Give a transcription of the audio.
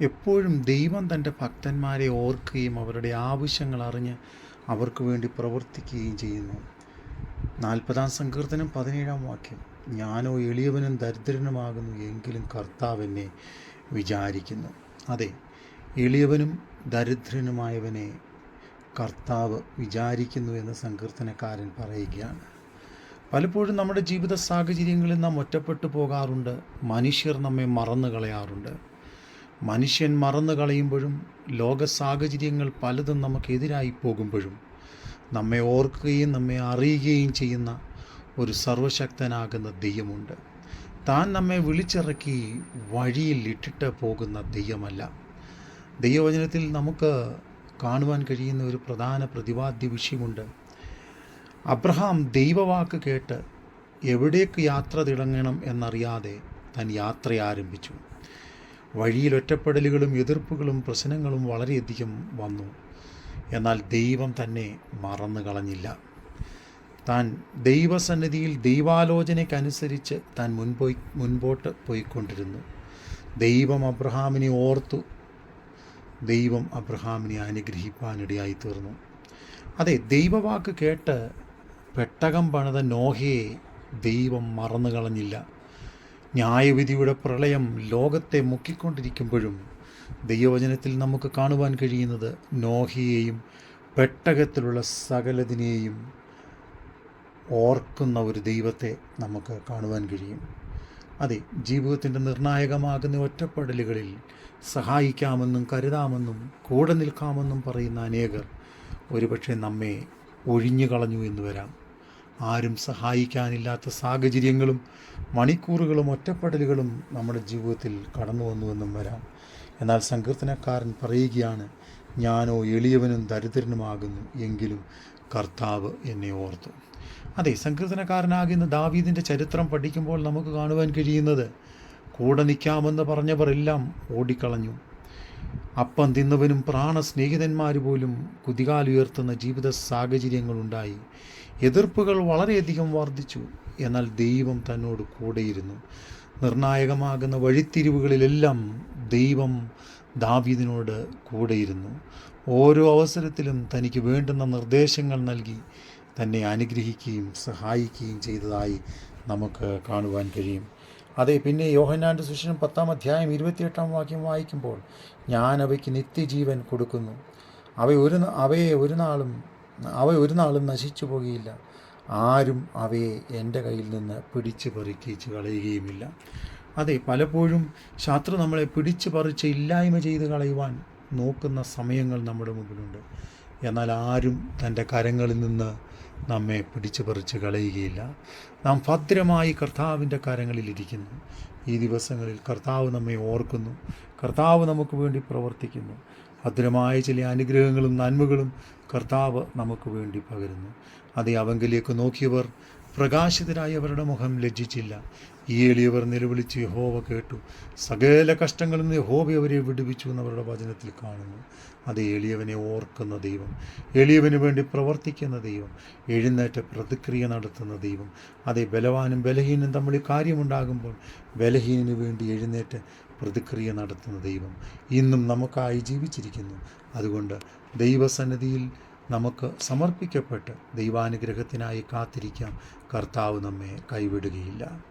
എപ്പോഴും ദൈവം തന്റെ ഭക്തന്മാരെ ഓർക്കുകയും അവരുടെ ആവശ്യങ്ങൾ അറിഞ്ഞ് അവർക്ക് വേണ്ടി പ്രവർത്തിക്കുകയും ചെയ്യുന്നു. നാൽപ്പതാം സങ്കീർത്തനം പതിനേഴാം വാക്യം. ഞാനോ എളിയവനും ദരിദ്രനുമാകുന്നു എങ്കിലും കർത്താവ് എന്നെ വിചാരിക്കുന്നു. അതെ എളിയവനും ദരിദ്രനുമായവനെ കർത്താവ് വിചാരിക്കുന്നു എന്ന് സങ്കീർത്തനക്കാരൻ പറയുകയാണ്. പലപ്പോഴും നമ്മുടെ ജീവിത സാഹചര്യങ്ങളിൽ നാം ഒറ്റപ്പെട്ടു പോകാറുണ്ട്. മനുഷ്യർ നമ്മെ മറന്നു കളയാറുണ്ട്. മനുഷ്യൻ മറന്നു കളയുമ്പോഴും ലോക സാഹചര്യങ്ങൾ പലതും നമുക്കെതിരായി പോകുമ്പോഴും നമ്മെ ഓർക്കുകയും നമ്മെ അറിയുകയും ചെയ്യുന്ന ഒരു സർവശക്തനാകുന്ന ദൈവമുണ്ട്. താൻ നമ്മെ വിളിച്ചിറക്കി വഴിയിൽ ഇട്ടിട്ട് പോകുന്ന ദൈവമല്ല. ദൈവവചനത്തിൽ നമുക്ക് കാണുവാൻ കഴിയുന്ന ഒരു പ്രധാന പ്രതിപാദ്യ വിഷയമുണ്ട്. അബ്രഹാം ദൈവവാക്ക് കേട്ട് എവിടേക്ക് യാത്ര തിടങ്ങണം എന്നറിയാതെ താൻ യാത്ര ആരംഭിച്ചു വഴിയിൽ ഒറ്റപ്പെടലുകളും എതിർപ്പുകളും പ്രശ്നങ്ങളും വളരെയധികം വന്നു. എന്നാൽ ദൈവം തന്നെ മറന്നു കളഞ്ഞില്ല. താൻ ദൈവസന്നിധിയിൽ ദൈവാലോചനയ്ക്കനുസരിച്ച് താൻ മുൻപോയി മുൻപോട്ട് പോയിക്കൊണ്ടിരുന്നു. ദൈവം അബ്രഹാമിനെ ഓർത്തു. ദൈവം അബ്രഹാമിനെ അനുഗ്രഹിപ്പാനിടയായി തീർന്നു അതെ ദൈവവാക്ക് കേട്ട് പെട്ടകം പണിത നോഹയെ ദൈവം മറന്നു കളഞ്ഞില്ല. ന്യായവിധിയുടെ പ്രളയം ലോകത്തെ മുക്കിക്കൊണ്ടിരിക്കുമ്പോഴും ദൈവവചനത്തിൽ നമുക്ക് കാണുവാൻ കഴിയുന്നത് നോഹിയെയും പെട്ടകത്തിലുള്ള സകലതിനെയും ഓർക്കുന്ന ഒരു ദൈവത്തെ നമുക്ക് കാണുവാൻ കഴിയും. അതെ ജീവിതത്തിന്റെ നിർണായകമാകുന്ന ഒറ്റപ്പെടലുകളിൽ സഹായിക്കാമെന്നും കരുതാമെന്നും കൂടെ നിൽക്കാമെന്നും പറയുന്ന അനേകർ ഒരുപക്ഷെ നമ്മെ ഒഴിഞ്ഞു കളഞ്ഞു എന്ന് വരാം. ആരും സഹായിക്കാനില്ലാത്ത സാഹചര്യങ്ങളും മണിക്കൂറുകളും ഒറ്റപ്പെടലുകളും നമ്മുടെ ജീവിതത്തിൽ കടന്നു വന്നുവെന്നും വരാം. എന്നാൽ സങ്കീർത്തനക്കാരൻ പറയുകയാണ് ഞാനോ എളിയവനും ദരിദ്രനുമാകുന്നു എങ്കിലും കർത്താവ് എന്നെ ഓർത്തു. അതെ സങ്കീർത്തനക്കാരനാകുന്ന ദാവീദിന്റെ ചരിത്രം പഠിക്കുമ്പോൾ നമുക്ക് കാണുവാൻ കഴിയുന്നത് കൂടെ നിൽക്കാമെന്ന് പറഞ്ഞവർ എല്ലാം ഓടിക്കളഞ്ഞു. അപ്പം തിന്നവനും പ്രാണസ്നേഹിതന്മാർ പോലും കുതികാലുയർത്തുന്ന ജീവിത സാഹചര്യങ്ങളുണ്ടായി. എതിർപ്പുകൾ വളരെയധികം വർദ്ധിച്ചു. എന്നാൽ ദൈവം തന്നോട് കൂടെയിരുന്നു. നിർണായകമാകുന്ന വഴിത്തിരിവുകളിലെല്ലാം ദൈവം ദാവീദിനോട് കൂടെയിരുന്നു. ഓരോ അവസരത്തിലും തനിക്ക് വേണ്ടുന്ന നിർദ്ദേശങ്ങൾ നൽകി തന്നെ അനുഗ്രഹിക്കുകയും സഹായിക്കുകയും ചെയ്തതായി നമുക്ക് കാണുവാൻ കഴിയും. അതെ പിന്നെ യോഹന്നാന്റെ സുശേഷം പത്താം അധ്യായം ഇരുപത്തിയെട്ടാം വാക്യം വായിക്കുമ്പോൾ ഞാൻ അവയ്ക്ക് നിത്യജീവൻ കൊടുക്കുന്നു. അവ ഒരു അവയെ ഒരു നാളും അവ ഒരു നാളും നശിച്ചു പോകുകയില്ല. ആരും അവയെ എന്റെ കയ്യിൽ നിന്ന് പിടിച്ചു പറിക്കിച്ച് കളയുകയുമില്ല. അതെ പലപ്പോഴും ശത്രു നമ്മളെ പിടിച്ചു പറിച്ച് ഇല്ലായ്മ ചെയ്ത് കളയുവാൻ നോക്കുന്ന സമയങ്ങൾ നമ്മുടെ മുമ്പിലുണ്ട്. എന്നാൽ ആരും തന്റെ കരങ്ങളിൽ നിന്ന് നമ്മെ പിടിച്ചു പറിച്ച് കളയുകയില്ല. നാം ഭദ്രമായി കർത്താവിന്റെ കരങ്ങളിലിരിക്കുന്നു ഈ ദിവസങ്ങളിൽ കർത്താവ് നമ്മെ ഓർക്കുന്നു. കർത്താവ് നമുക്ക് വേണ്ടി പ്രവർത്തിക്കുന്നു. ഭദ്രമായ ചില അനുഗ്രഹങ്ങളും നന്മകളും കർത്താവ് നമുക്ക് വേണ്ടി പകരുന്നു. അതേ അവങ്കിലേക്ക് നോക്കിയവർ പ്രകാശിതരായി അവരുടെ മുഖം ലജ്ജിച്ചില്ല. ഈ എളിയവർ നിലവിളിച്ച് യഹോവ കേട്ടു. സകല കഷ്ടങ്ങളിൽ നിന്ന് യഹോബ അവരെ വിടുവിച്ചു എന്നവരുടെ വചനത്തിൽ കാണുന്നു. അത് എളിയവനെ ഓർക്കുന്ന ദൈവം എളിയവന് വേണ്ടി പ്രവർത്തിക്കുന്ന ദൈവം എഴുന്നേറ്റ പ്രതിക്രിയ നടത്തുന്ന ദൈവം. അതേ ബലവാനും ബലഹീനും തമ്മിൽ കാര്യമുണ്ടാകുമ്പോൾ ബലഹീനന് വേണ്ടി എഴുന്നേറ്റ് പ്രതിക്രിയ നടത്തുന്ന ദൈവം ഇന്നും നമുക്കായി ജീവിച്ചിരിക്കുന്നു. അതുകൊണ്ട് ദൈവസന്നിധിയിൽ നമുക്ക് സമർപ്പിക്കപ്പെട്ട് ദൈവാനുഗ്രഹത്തിനായി കാത്തിരിക്കാം. കർത്താവ് നമ്മെ കൈവിടുകയില്ല.